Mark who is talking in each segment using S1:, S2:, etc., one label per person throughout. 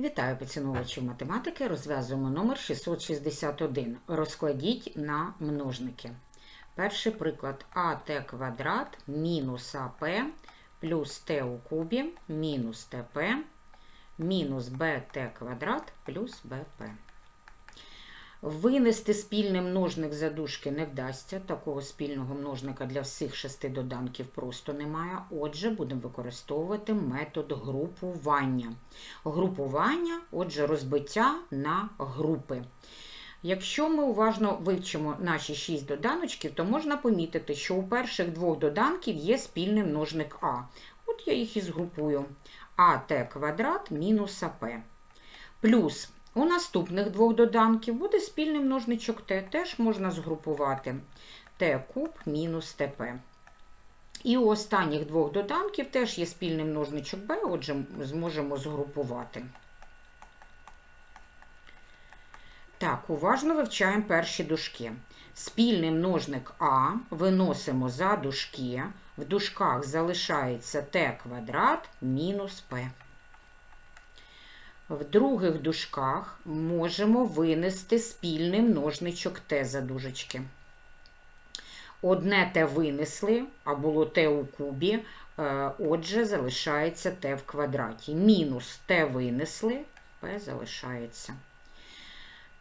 S1: Вітаю поціновувачів математики. Розв'язуємо номер 661. Розкладіть на множники. Перший приклад АТ квадрат мінус АП плюс Т у кубі мінус ТП мінус БТ квадрат плюс БП. Винести спільний множник за дужки не вдасться. Такого спільного множника для всіх шести доданків просто немає. Отже, будемо використовувати метод групування. Групування, отже, розбиття на групи. Якщо ми уважно вивчимо наші шість доданочків, то можна помітити, що у перших двох доданків є спільний множник А. От я їх і згрупую. АТ квадрат мінус АП. Плюс у наступних двох доданків буде спільний множничок Т, теж можна згрупувати Т куб мінус ТП. І у останніх двох доданків теж є спільний множничок Б, отже, зможемо згрупувати. Так, уважно вивчаємо перші дужки. Спільний множник А виносимо за дужки. В дужках залишається Т квадрат мінус П. В других дужках можемо винести спільний множничок Т за дужечки. Одне Т винесли, а було Т у кубі, е, отже, залишається Т в квадраті. Мінус Т винесли, П залишається.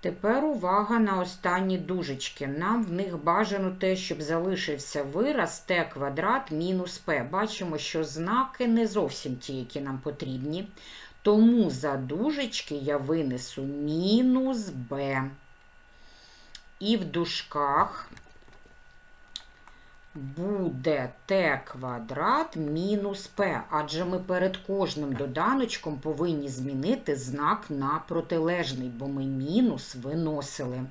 S1: Тепер увага на останні дужечки. Нам в них бажано те, щоб залишився вираз Т квадрат мінус П. Бачимо, що знаки не зовсім ті, які нам потрібні. Тому за дужечки я винесу мінус Б. І в дужках буде Т квадрат мінус П. Адже ми перед кожним доданочком повинні змінити знак на протилежний, бо ми мінус виносили.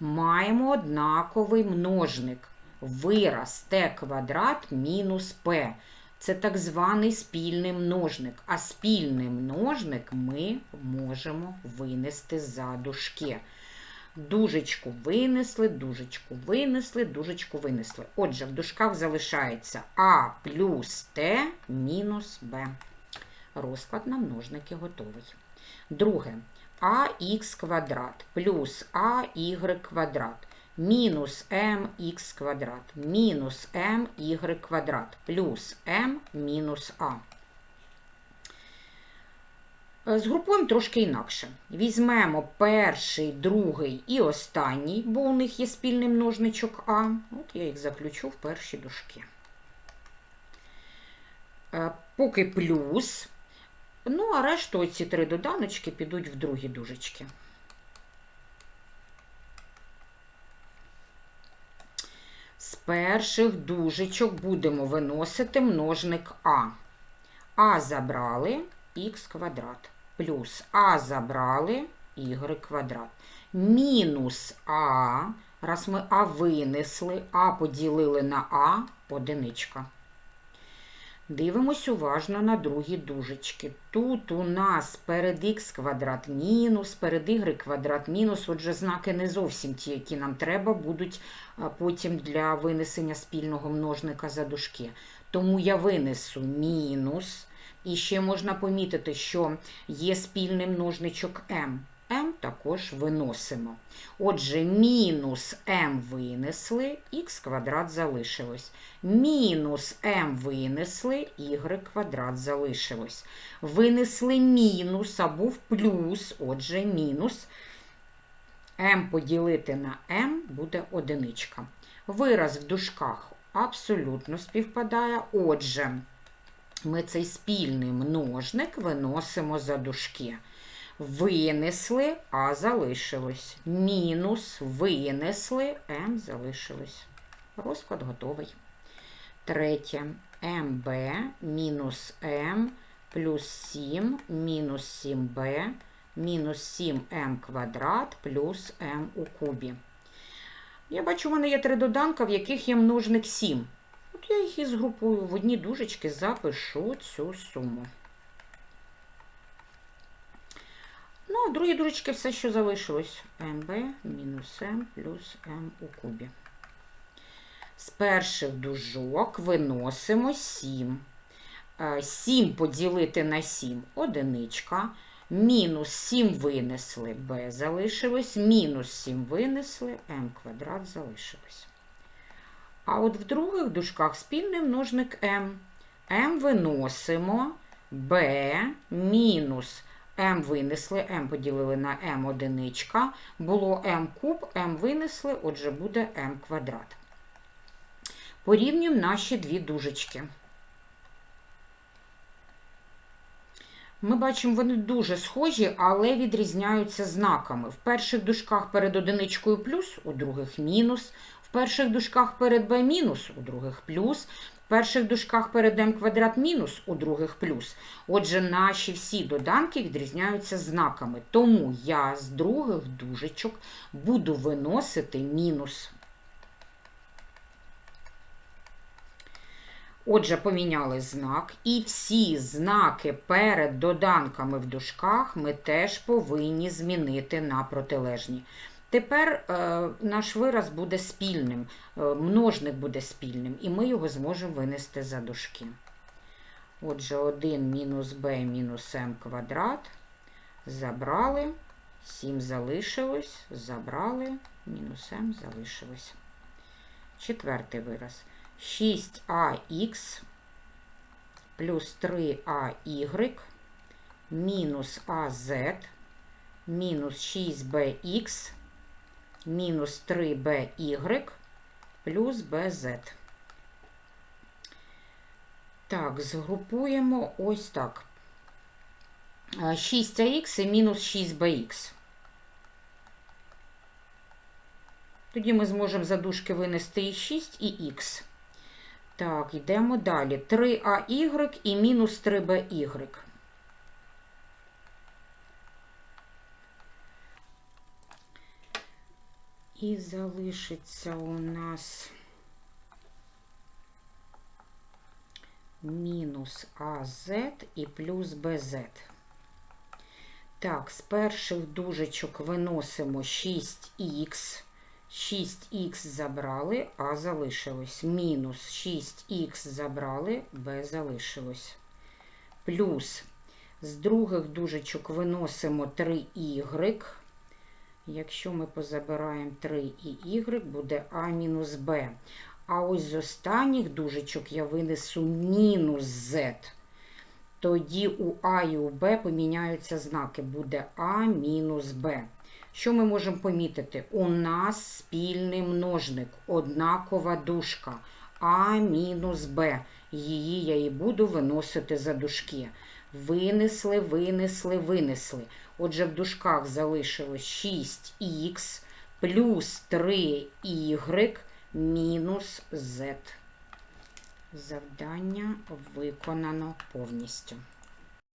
S1: Маємо однаковий множник. Вираз Т квадрат мінус П. Це так званий спільний множник. А спільний множник ми можемо винести за дужки. Дужечку винесли, дужечку винесли, дужечку винесли. Отже, в дужках залишається А плюс Т мінус Б. Розклад на множники готовий. Друге. АХ квадрат плюс АY квадрат мінус mx квадрат мінус my квадрат плюс m мінус а. Згрупуємо трошки інакше. Візьмемо перший, другий і останній, бо у них є спільний множничок А. От я їх заключу в перші дужки. Е, Поки плюс. Ну, а решту оці три доданочки підуть в другі дужечки. Перших дужечок будемо виносити множник А. А забрали х квадрат. Плюс А забрали y квадрат. Мінус А, раз ми А винесли, А поділили на А одиничка. Дивимось уважно на другі дужечки. Тут у нас перед х квадрат мінус, перед y квадрат мінус. Отже, знаки не зовсім ті, які нам треба, будуть потім для винесення спільного множника за дужки. Тому я винесу мінус. І ще можна помітити, що є спільний множничок m. також виносимо. Отже, мінус m винесли, х квадрат залишилось. Мінус m винесли, y квадрат залишилось. Винесли мінус а був плюс, отже, мінус m поділити на m буде одиничка. Вираз в дужках абсолютно співпадає. Отже, ми цей спільний множник виносимо за дужки. Винесли, а залишилось. Мінус винесли, М залишилось. Розклад готовий. Третє. МБ мінус М плюс 7 мінус 7Б мінус 7М квадрат плюс М у кубі. Я бачу, у мене є три доданка, в яких є множник 7. От я їх і згрупую в одні дужечки, запишу цю суму. Ну, другій дужечки все, що залишилось. МБ мінус М плюс М у кубі. З перших дужок виносимо 7. 7 поділити на 7 одиничка. Мінус 7 винесли, b залишилось, мінус 7 винесли, m квадрат залишилось. А от в других дужках спільний множник m. m виносимо, b мінус m винесли, m поділили на m одиничка, було m куб, m винесли, отже буде m квадрат. Порівнюємо наші дві дужечки. Ми бачимо, вони дуже схожі, але відрізняються знаками. В перших дужках перед одиничкою плюс, у других мінус. Перших дужках перед b мінус, у других плюс. В перших дужках перед m квадрат мінус, у других плюс. Отже, наші всі доданки відрізняються знаками. Тому я з других дужечок буду виносити мінус. Отже, поміняли знак, і всі знаки перед доданками в дужках ми теж повинні змінити на протилежні. Тепер е, наш вираз буде спільним, е, множник буде спільним, і ми його зможемо винести за дужки. Отже, 1 мінус b мінус m квадрат. Забрали, 7 залишилось, забрали, мінус m залишилось. Четвертий вираз. 6ax плюс 3ay мінус az мінус 6bx мінус 3by плюс bz. Так, згрупуємо ось так. 6ax і мінус 6bx. Тоді ми зможемо за дужки винести і 6, і х. Так, йдемо далі. 3ay і мінус 3by. І залишиться у нас мінус АЗ і плюс БЗ. Так, з перших дужечок виносимо 6х. 6х забрали, а залишилось. Мінус 6х забрали, Б залишилось. Плюс з других дужечок виносимо 3y. Якщо ми позабираємо 3 і y, буде А мінус Б. А ось з останніх дужечок я винесу мінус z. Тоді у А і у Б поміняються знаки. Буде А мінус Б. Що ми можемо помітити? У нас спільний множник, однакова дужка А мінус Б. Її я і буду виносити за дужки. Винесли, винесли, винесли. Отже, в дужках залишилось 6х плюс 3y мінус z. Завдання виконано повністю.